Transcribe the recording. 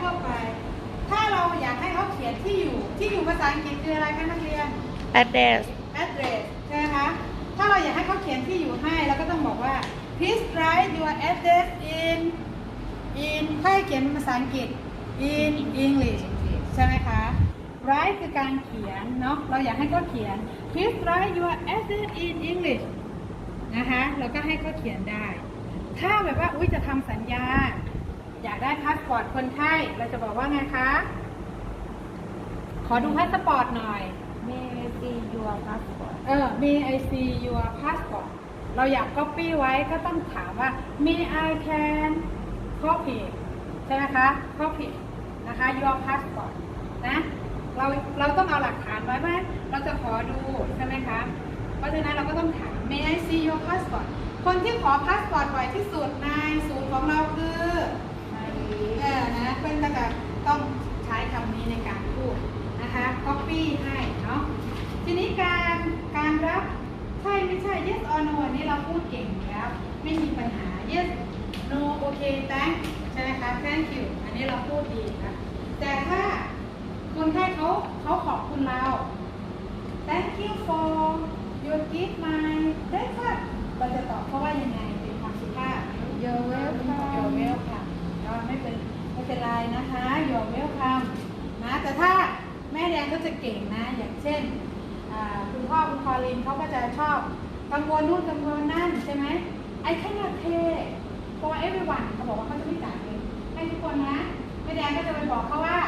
ทั่วไป ถ้าเราอยากให้เขาเขียนที่อยู่ ที่อยู่ภาษาอังกฤษคืออะไรคะนักเรียน address address ใช่ไหมคะ ถ้าเราอยากให้เขาเขียนที่อยู่ให้เราก็ต้องบอกว่า please write your address in in ถ้าให้เขียนเป็นภาษาอังกฤษ in English ใช่ไหมคะ write คือการเขียนเนาะ เราอยากให้เขาเขียน please write your address in English นะคะ เราก็ให้เขาเขียนได้ ถ้าแบบว่า อุ้ยจะทำสัญญา อยากได้พาสปอร์ตคนไข้ เราจะบอกว่าไงคะ ขอดูพาสปอร์ตหน่อย may I see your passport เออ may I see your passport เราอยาก copy ไว้ก็ต้องถามว่า may I can copy ใช่ไหมคะ copy นะคะ your passport นะ เราเราต้องเอาหลักฐานไว้ไหมเราจะขอดูใช่ไหมคะ เพราะฉะนั้นเราก็ต้องถาม may I see your passport คนที่ขอพาสปอร์ตบ่อยที่สุดในศูนย์ของเราคือ เออนะเพื่อนก็จะต้องใช้คำนี้ในการพูดนะคะ copy ให้เนาะ ทีนี้การการรับใช่ ไม่ใช่ yes or no อันนี้เราพูดเก่งอยู่แล้ว ไม่มีปัญหา yes no โอเค thank ใช่ไหมคะ thank you อันนี้เราพูดดีนะแต่ถ้าคนไข้เขาเขาขอบคุณเรา thank you for your gift my breakfast เราจะตอบเขาว่ายังไงเป็นคำสุภาพ You're welcome You're welcome ก็ไม่เป็นไม่เป็นไรนะคะ You're welcome นะแต่ถ้าแม่แดงก็จะเก่งนะ อย่างเช่นอ่าคุณ พ่อคุณพอลินเขาก็จะชอบกังวลนู่นกังวลนั่นใช่ไหม I cannot pay for everyone เขาบอกว่าเขาจะไม่จ่ายเลยให้ทุกคนนะแม่แดงก็จะไปบอกเขาว่า